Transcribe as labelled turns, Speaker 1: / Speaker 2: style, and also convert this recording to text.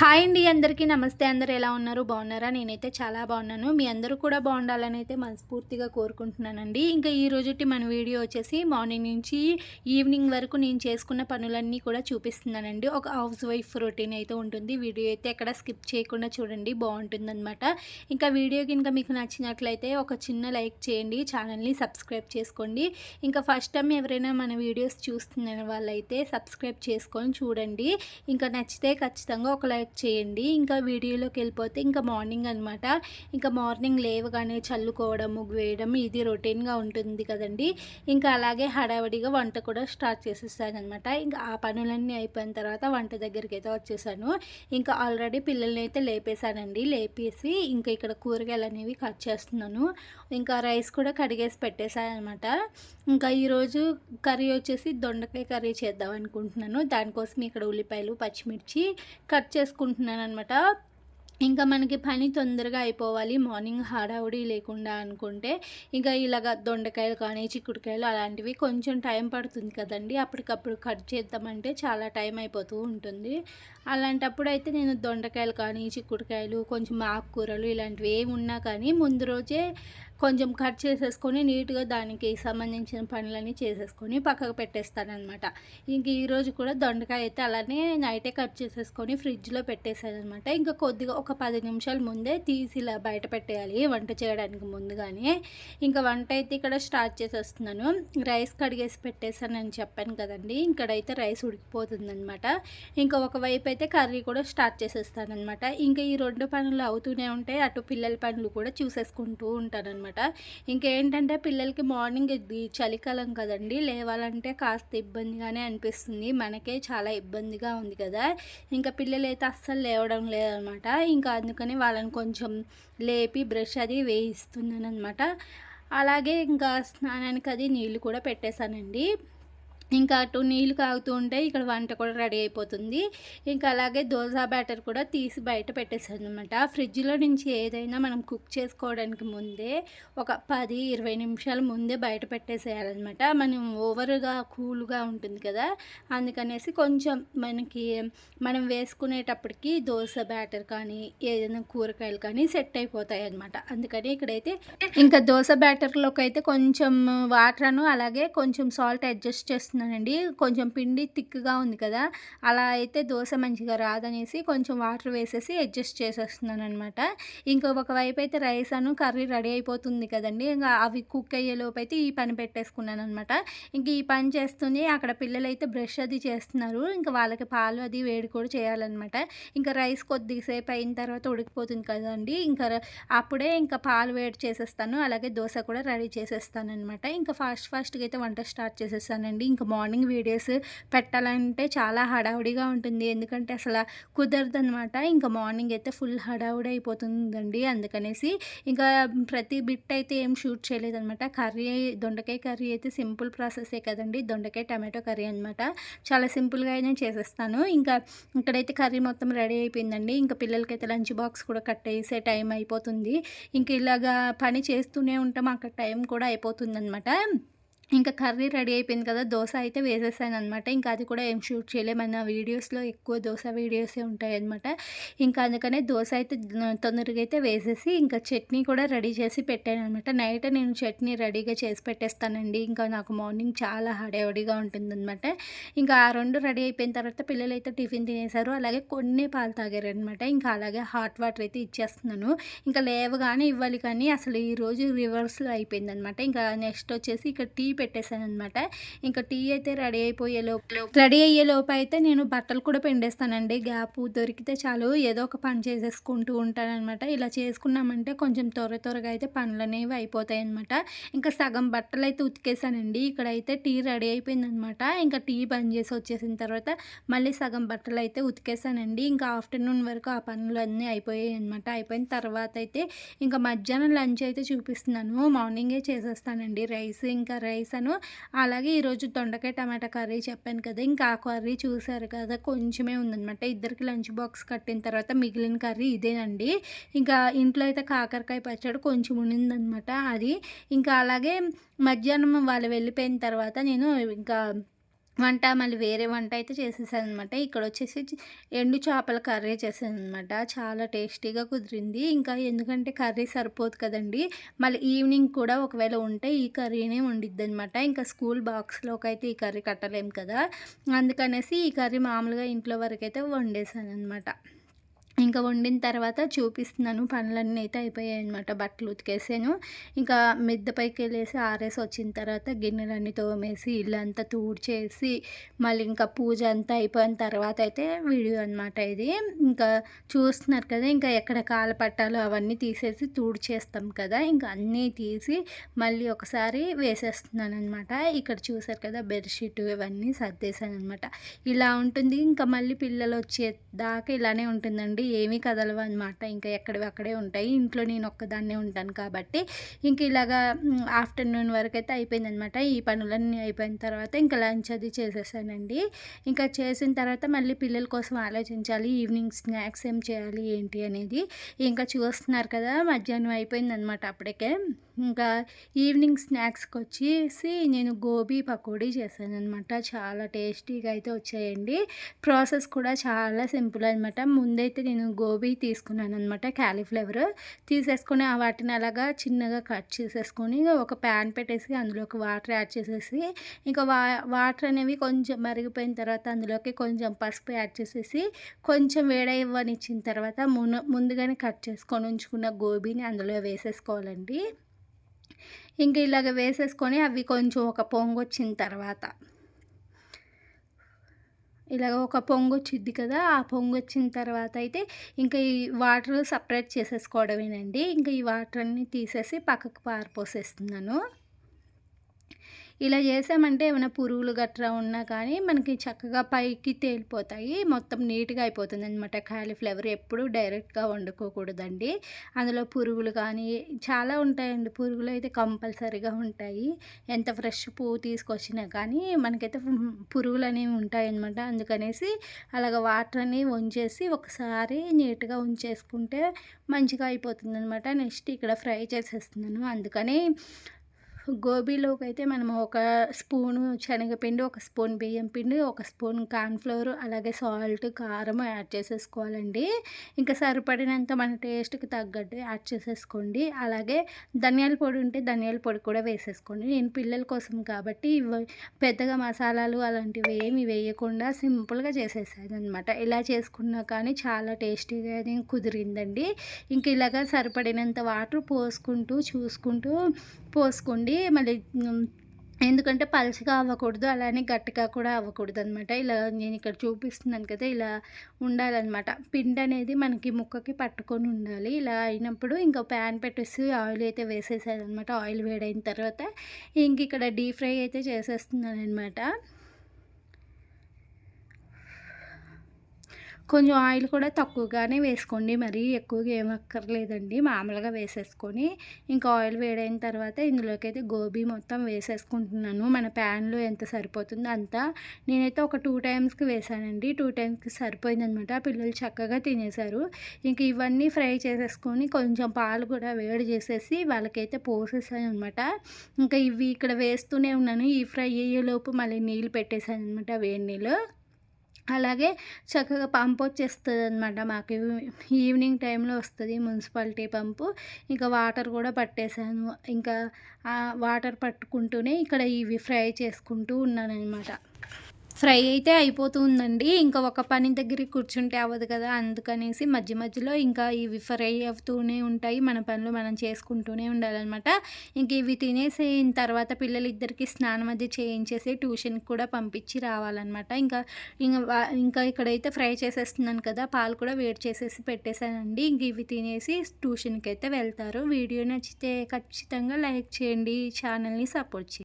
Speaker 1: Hi అండి అందరికీ నమస్తే. అందరు ఎలా ఉన్నారు? బాగున్నారా? నేనైతే చాలా బాగున్నాను. మీ అందరూ కూడా బాగుండాలని అయితే మనస్ఫూర్తిగా కోరుకుంటున్నానండి. ఇంకా ఈ రోజుటి మన వీడియో వచ్చేసి మార్నింగ్ నుంచి ఈవినింగ్ వరకు నేను చేసుకున్న పనులన్నీ కూడా చూపిస్తున్నానండి. ఒక హౌస్ వైఫ్ రొటీన్ అయితే ఉంటుంది. వీడియో అయితే ఎక్కడ స్కిప్ చేయకుండా చూడండి. బాగుంటుందన్నమాట. ఇంకా వీడియో కనుక మీకు నచ్చినట్లయితే ఒక చిన్న లైక్ చేయండి. ఛానల్ని సబ్స్క్రైబ్ చేసుకోండి. ఇంకా ఫస్ట్ టైం ఎవరైనా మన వీడియోస్ చూస్తున్న వాళ్ళైతే సబ్స్క్రైబ్ చేసుకొని చూడండి. ఇంకా నచ్చితే ఖచ్చితంగా ఒక లైక్ చేయండి. ఇంకా వీడియోలోకి వెళ్ళిపోతే ఇంకా మార్నింగ్ అనమాట ఇంకా మార్నింగ్ లేవగానే చల్లుకోవడం ముగ్గు వేయడం ఇది రొటీన్గా ఉంటుంది కదండి. ఇంకా అలాగే హడావిడిగా వంట కూడా స్టార్ట్ చేసేసానమాట అనమాట ఇంకా ఆ పనులన్నీ అయిపోయిన తర్వాత వంట దగ్గరికి అయితే వచ్చేసాను. ఇంకా ఆల్రెడీ పిల్లల్ని అయితే లేపేశానండి. లేపేసి ఇంకా ఇక్కడ కూరగాయలు అనేవి కట్ చేస్తున్నాను. ఇంకా రైస్ కూడా కడిగేసి పెట్టేశానమాట ఇంకా ఈరోజు కర్రీ వచ్చేసి దొండకాయ కర్రీ చేద్దాం అనుకుంటున్నాను. దానికోసం ఇక్కడ ఉల్లిపాయలు పచ్చిమిర్చి కట్ చేసుకుంటున్నాను అనమాట ఇంకా మనకి పని తొందరగా అయిపోవాలి మార్నింగ్ హడావుడి లేకుండా అనుకుంటే ఇంకా ఇలాగ దొండకాయలు కానీ చిక్కుడుకాయలు అలాంటివి కొంచెం టైం పడుతుంది కదండి. అప్పటికప్పుడు కట్ చేద్దామంటే చాలా టైం అయిపోతూ ఉంటుంది. అలాంటప్పుడు అయితే నేను దొండకాయలు కానీ చిక్కుడుకాయలు కొంచెం ఆకుకూరలు ఇలాంటివి ఏమి ఉన్నా కానీ ముందు రోజే కొంచెం కట్ చేసేసుకొని నీట్గా దానికి సంబంధించిన పనులన్నీ చేసేసుకొని పక్కకు పెట్టేస్తానమాట ఇంక ఈరోజు కూడా దొండకాయ అయితే అలానే నైటే కట్ చేసేసుకొని ఫ్రిడ్జ్లో పెట్టేసానమాట ఇంకా కొద్దిగా ఒక పది నిమిషాల ముందే తీసి ఇలా బయట పెట్టేయాలి వంట చేయడానికి ముందుగానే. ఇంకా వంట అయితే ఇక్కడ స్టార్ట్ చేసేస్తున్నాను. రైస్ కడిగేసి పెట్టేశానని చెప్పాను కదండి. ఇక్కడైతే రైస్ ఉడికిపోతుందనమాట ఇంకా ఒకవైపు అయితే కర్రీ కూడా స్టార్ట్ చేసేస్తానమాట ఇంకా ఈ రెండు పనులు అవుతూనే ఉంటాయి. అటు పిల్లల పనులు కూడా చూసేసుకుంటూ అనమాట ఇంకేంటంటే పిల్లలకి మార్నింగ్ ఇది చలికాలం కదండి లేవాలంటే కాస్త ఇబ్బందిగానే అనిపిస్తుంది. మనకే చాలా ఇబ్బందిగా ఉంది కదా. ఇంకా పిల్లలు అయితే అస్సలు లేవడం లేదనమాట ఇంకా అందుకని వాళ్ళని కొంచెం లేపి బ్రష్ అది వేయిస్తున్నాను అనమాట అలాగే ఇంకా స్నానానికి అది నీళ్ళు కూడా పెట్టేశానండి. ఇంకా అటు నీళ్ళు కాగుతూ ఉంటే ఇక్కడ వంట కూడా రెడీ అయిపోతుంది. ఇంకా అలాగే దోస బ్యాటర్ కూడా తీసి బయట పెట్టేసాను అనమాట ఫ్రిడ్జ్లో నుంచి ఏదైనా మనం కుక్ చేసుకోవడానికి ముందే ఒక పది ఇరవై నిమిషాల ముందే బయట పెట్టేసేయాలన్నమాట. మనం ఓవర్గా కూల్గా ఉంటుంది కదా అందుకనేసి కొంచెం మనకి మనం వేసుకునేటప్పటికి దోశ బ్యాటర్ కానీ ఏదైనా కూరగాయలు కానీ సెట్ అయిపోతాయి అనమాట అందుకని ఇక్కడైతే ఇంకా దోశ బ్యాటర్లోకి అయితే కొంచెం వాటర్ను అలాగే కొంచెం సాల్ట్ అడ్జస్ట్ చేస్తున్నాను చేస్తున్నానండి. కొంచెం పిండి థిక్గా ఉంది కదా అలా అయితే దోశ మంచిగా రాదనేసి కొంచెం వాటర్ వేసేసి అడ్జస్ట్ చేసేస్తున్నాను అనమాట ఇంకా ఒకవైపు అయితే రైస్ అను కర్రీ రెడీ అయిపోతుంది కదండి. ఇంకా అవి కుక్ అయ్యేలోపు అయితే ఈ పని పెట్టేసుకున్నాను అనమాట ఇంక ఈ పని చేస్తూనే అక్కడ పిల్లలు అయితే బ్రష్ అది చేస్తున్నారు. ఇంకా వాళ్ళకి పాలు అది వేడి కూడా చేయాలన్నమాట. ఇంకా రైస్ కొద్దిసేపు అయిన తర్వాత ఉడికిపోతుంది కదండి. ఇంకా అప్పుడే ఇంకా పాలు వేడి చేసేస్తాను. అలాగే దోశ కూడా రెడీ చేసేస్తాను అనమాట ఇంకా ఫాస్ట్ ఫాస్ట్గా అయితే వంట స్టార్ట్ చేసేస్తానండి. ఇంకా మార్నింగ్ వీడియోస్ పెట్టాలంటే చాలా హడావుడిగా ఉంటుంది. ఎందుకంటే అసలు కుదరదు అనమాట ఇంకా మార్నింగ్ అయితే ఫుల్ హడావుడి అయిపోతుందండి. అందుకనేసి ఇంకా ప్రతి బిట్ అయితే ఏం షూట్ చేయలేదనమాట కర్రీ దొండకాయ కర్రీ అయితే సింపుల్ ప్రాసెసే కదండి. దొండకాయ టమాటో కర్రీ అనమాట చాలా సింపుల్గా నేను చేసేస్తాను. ఇంకా ఇక్కడైతే కర్రీ మొత్తం రెడీ అయిపోయిందండి. ఇంకా పిల్లలకైతే లంచ్ బాక్స్ కూడా కట్ వేసే టైం అయిపోతుంది. ఇంక ఇలాగా పని చేస్తూనే ఉంటాం. అక్కడ టైం కూడా అయిపోతుంది అనమాట ఇంకా కర్రీ రెడీ అయిపోయింది కదా దోశ అయితే వేసేసాను అనమాట ఇంకా అది కూడా ఏం షూట్ చేయలే. మన వీడియోస్లో ఎక్కువ దోశ వీడియోసే ఉంటాయి అనమాట ఇంకా అందుకనే దోశ అయితే తొందరగా అయితే వేసేసి ఇంకా చట్నీ కూడా రెడీ చేసి పెట్టాను అనమాట నైట్ నేను చట్నీ రెడీగా చేసి పెట్టేస్తానండి. ఇంకా నాకు మార్నింగ్ చాలా హడావడిగా ఉంటుందన్నమాట. ఇంకా ఆ రెండు రెడీ అయిపోయిన తర్వాత పిల్లలు అయితే టిఫిన్ తినేశారు అలాగే కొన్ని పాలు తాగారు అనమాట ఇంకా అలాగే హాట్ వాటర్ అయితే ఇచ్చేస్తున్నాను. ఇంకా లేవగానే ఇవ్వాలి కానీ అసలు ఈరోజు రివర్స్లో అయిపోయిందనమాట ఇంకా నెక్స్ట్ వచ్చేసి ఇక్కడ టీ పెట్టేశాను అనమాట ఇంకా టీ అయితే రెడీ అయిపోయే లోపు రెడీ అయ్యే లోపు అయితే నేను బట్టలు కూడా పిండేస్తానండి. గ్యాప్ దొరికితే చాలు ఏదో ఒక పని చేసేసుకుంటూ ఉంటానన్నమాట. ఇలా చేసుకున్నామంటే కొంచెం త్వర త్వరగా అయితే పనులు అనేవి అయిపోతాయి అనమాట ఇంకా సగం బట్టలు అయితే ఉతికేసానండి ఇక్కడైతే టీ రెడీ అయిపోయిందనమాట ఇంకా టీ బంద్ చేసి వచ్చేసిన తర్వాత మళ్ళీ సగం బట్టలు అయితే ఉతికేసానండి ఇంకా ఆఫ్టర్నూన్ వరకు ఆ పనులు అన్నీ అయిపోయాయి అనమాట అయిపోయిన తర్వాత అయితే ఇంకా మధ్యాహ్నం లంచ్ అయితే చూపిస్తున్నాను. మార్నింగే చేసేస్తానండి. రైస్ ఇంకా రైస్ చేశాను. అలాగే ఈరోజు దొండకాయ టమాటా కర్రీ చెప్పాను కదా ఇంకా ఆ కర్రీ చూసారు కదా కొంచెమే ఉందనమాట ఇద్దరికి లంచ్ బాక్స్ కట్టిన తర్వాత మిగిలిన కర్రీ ఇదేనండి. ఇంకా ఇంట్లో అయితే కాకరకాయ పచ్చడి కొంచెం ఉండిందనమాట అది. ఇంకా అలాగే మధ్యాహ్నం వాళ్ళు వెళ్ళిపోయిన తర్వాత నేను ఇంకా వంట మళ్ళీ వేరే వంట అయితే చేసేసాను అనమాట ఇక్కడ వచ్చేసి ఎండు చేపల కర్రీ చేసాను అనమాట చాలా టేస్టీగా కుదిరింది. ఇంకా ఎందుకంటే కర్రీ సరిపోదు కదండి. మళ్ళీ ఈవినింగ్ కూడా ఒకవేళ ఉంటే ఈ కర్రీనే ఉండిద్ది అనమాట ఇంకా స్కూల్ బాక్స్లోకి అయితే ఈ కర్రీ కట్టలేము కదా. అందుకనేసి ఈ కర్రీ మామూలుగా ఇంట్లో వరకు అయితే వండేసాను అనమాట ఇంకా వండిన తర్వాత చూపిస్తున్నాను. పనులన్నీ అయితే అయిపోయాయి అనమాట బట్టలు ఉతికేసాను. ఇంకా మిద్ద పైకి వెళ్ళేసి ఆరేసి వచ్చిన తర్వాత గిన్నెలన్నీ తోమేసి ఇల్లంతా తూడ్చేసి మళ్ళీ ఇంకా పూజ అంతా అయిపోయిన తర్వాత అయితే వీడియో అనమాట ఇది. ఇంకా చూస్తున్నారు కదా ఇంకా ఎక్కడ కాలపట్టాలు అవన్నీ తీసేసి తూడ్చేస్తాం కదా. ఇంకా అన్నీ తీసి మళ్ళీ ఒకసారి వేసేస్తున్నాను అనమాట ఇక్కడ చూసారు కదా బెడ్షీట్ ఇవన్నీ సర్దేశాను అనమాట ఇలా ఉంటుంది. ఇంకా మళ్ళీ పిల్లలు వచ్చే దాకా ఇలానే ఉంటుందండి. ఏమీ కదలవు అనమాట ఇంకా ఎక్కడివి అక్కడే ఉంటాయి. ఇంట్లో నేను ఒక్కదాన్నే ఉంటాను కాబట్టి ఇంక ఇలాగా ఆఫ్టర్నూన్ వరకు అయితే అయిపోయిందనమాట ఈ పనులన్నీ అయిపోయిన తర్వాత ఇంకా లంచ్ అది చేసేసానండి. ఇంకా చేసిన తర్వాత మళ్ళీ పిల్లల కోసం ఆలోచించాలి. ఈవినింగ్ స్నాక్స్ ఏం చేయాలి ఏంటి అనేది. ఇంకా చూస్తున్నారు కదా మధ్యాహ్నం అయిపోయిందనమాట అప్పటికే. ఇంకా ఈవినింగ్ స్నాక్స్కి వచ్చేసి నేను గోబీ పకోడీ చేశాను అనమాట చాలా టేస్టీగా అయితే వచ్చాయండి. ప్రాసెస్ కూడా చాలా సింపుల్ అనమాట ముందైతే నేను గోబీ తీసుకున్నాను అనమాట క్యాలీఫ్లవర్. తీసేసుకొని ఆ వాటిని అలాగా చిన్నగా కట్ చేసేసుకొని ఒక ప్యాన్ పెట్టేసి అందులోకి వాటర్ యాడ్ చేసేసి ఇంకా వా వాటర్ అనేవి కొంచెం మరిగిపోయిన తర్వాత అందులోకి కొంచెం పసుపు యాడ్ చేసేసి కొంచెం వేడవ్వనిచ్చిన తర్వాత ముందుగానే కట్ చేసుకొని ఉంచుకున్న గోబీని అందులో వేసేసుకోవాలండి. ఇంకా ఇలాగ వేసేసుకొని అవి కొంచెం ఒక పొంగు వచ్చిన తర్వాత. ఇలాగ ఒక పొంగు వచ్చింది కదా ఆ పొంగు వచ్చిన తర్వాత అయితే ఇంకా ఈ వాటర్ సపరేట్ చేసేసుకోవడమేనండి. ఇంకా ఈ వాటర్ అన్నీ తీసేసి పక్కకు పారిపోసేస్తున్నాను. ఇలా చేసామంటే ఏమైనా పురుగులు గట్రా ఉన్నా కానీ మనకి చక్కగా పైకి తేలిపోతాయి. మొత్తం నీట్గా అయిపోతుంది అనమాట కాలీఫ్లవర్ ఎప్పుడు డైరెక్ట్గా వండుకోకూడదండి. అందులో పురుగులు కానీ చాలా ఉంటాయండి. పురుగులు అయితే కంపల్సరీగా ఉంటాయి. ఎంత ఫ్రెష్ పువ్వు తీసుకొచ్చినా కానీ మనకైతే పురుగులు అనేవి ఉంటాయి అనమాట అందుకనేసి అలాగ వాటర్ అని వంచేసి ఒకసారి నీట్గా ఉంచేసుకుంటే మంచిగా అయిపోతుంది అనమాట నెక్స్ట్ ఇక్కడ ఫ్రై చేసేస్తున్నాను. అందుకని గోబీలోకి అయితే మనం ఒక స్పూను శనగపిండి ఒక స్పూన్ బియ్యం పిండి ఒక స్పూన్ కార్న్ఫ్లవర్ అలాగే సాల్ట్ కారం యాడ్ చేసేసుకోవాలండి. ఇంకా సరిపడినంత మన టేస్ట్కి తగ్గట్టు యాడ్ చేసేసుకోండి. అలాగే ధనియాల పొడి ఉంటే ధనియాల పొడి కూడా వేసేసుకోండి. నేను పిల్లల కోసం కాబట్టి పెద్దగా మసాలాలు అలాంటివి ఏమి వేయకుండా సింపుల్గా చేసేసాను అనమాట ఇలా చేసుకున్నా కానీ చాలా టేస్టీగా కుదిరిందండి. ఇంక ఇలాగా సరిపడినంత వాటర్ పోసుకుంటూ చూసుకుంటూ పోసుకోండి. మళ్ళీ ఎందుకంటే పలుచగా అవ్వకూడదు. అలానే గట్టిగా కూడా అవ్వకూడదు అనమాట ఇలా నేను ఇక్కడ చూపిస్తున్నాను కదా ఇలా ఉండాలన్నమాట. పిండి అనేది మనకి ముక్కకి పట్టుకొని ఉండాలి. ఇలా అయినప్పుడు ఇంకా ప్యాన్ పెట్టేసి ఆయిల్ అయితే వేసేసాను అనమాట ఆయిల్ వేడైన తర్వాత ఇంక ఇక్కడ డీప్ ఫ్రై అయితే చేసేస్తున్నాను అనమాట కొంచెం ఆయిల్ కూడా తక్కువగానే వేసుకోండి. మరీ ఎక్కువగా ఏమక్కర్లేదండి మామూలుగా వేసేసుకొని ఇంకా ఆయిల్ వేడైన తర్వాత ఇందులోకి అయితే గోబీ మొత్తం వేసేసుకుంటున్నాను. మన ప్యాన్లో ఎంత సరిపోతుందో అంతా. నేనైతే ఒక టూ టైమ్స్కి వేసానండి. టూ టైమ్స్కి సరిపోయిందనమాట. పిల్లలు చక్కగా తినేశారు. ఇంక ఇవన్నీ ఫ్రై చేసేసుకొని కొంచెం పాలు కూడా వేడి చేసేసి వాళ్ళకైతే పోసేసాను అనమాట ఇంకా ఇవి ఇక్కడ వేస్తూనే ఉన్నాను. ఈ ఫ్రై అయ్యేలోపు మళ్ళీ నీళ్ళు పెట్టేశాను అనమాట వేడి నీళ్ళు. అలాగే చక్కగా పంప్ వచ్చేస్తుంది అనమాట మాకు ఈవినింగ్ టైంలో వస్తుంది మున్సిపాలిటీ పంపు. ఇంకా వాటర్ కూడా పట్టేశాను ఇంకా వాటర్ పట్టుకుంటూనే ఇక్కడ ఇవి ఫ్రై చేసుకుంటూ ఉన్నాను అనమాట ఫ్రై అయితే అయిపోతుందండి. ఇంకా ఒక పని దగ్గర కూర్చుంటే అవ్వదు కదా. అందుకనేసి మధ్య మధ్యలో ఇంకా ఇవి ఫ్రై అవుతూనే ఉంటాయి. మన పనులు మనం చేసుకుంటూనే ఉండాలన్నమాట. ఇంక ఇవి తినేసిన తర్వాత పిల్లలు ఇద్దరికి స్నానం అది చేయించేసి ట్యూషన్కి కూడా పంపించి రావాలన్నమాట. ఇంకా ఇంకా ఇంకా ఇక్కడైతే ఫ్రై చేసేస్తున్నాను కదా. పాలు కూడా వేడి చేసేసి పెట్టేశానండి. ఇంక ఇవి తినేసి ట్యూషన్కి అయితే వెళ్తారు. వీడియో నచ్చితే ఖచ్చితంగా లైక్ చేయండి. ఛానల్ని సపోర్ట్ చేయండి.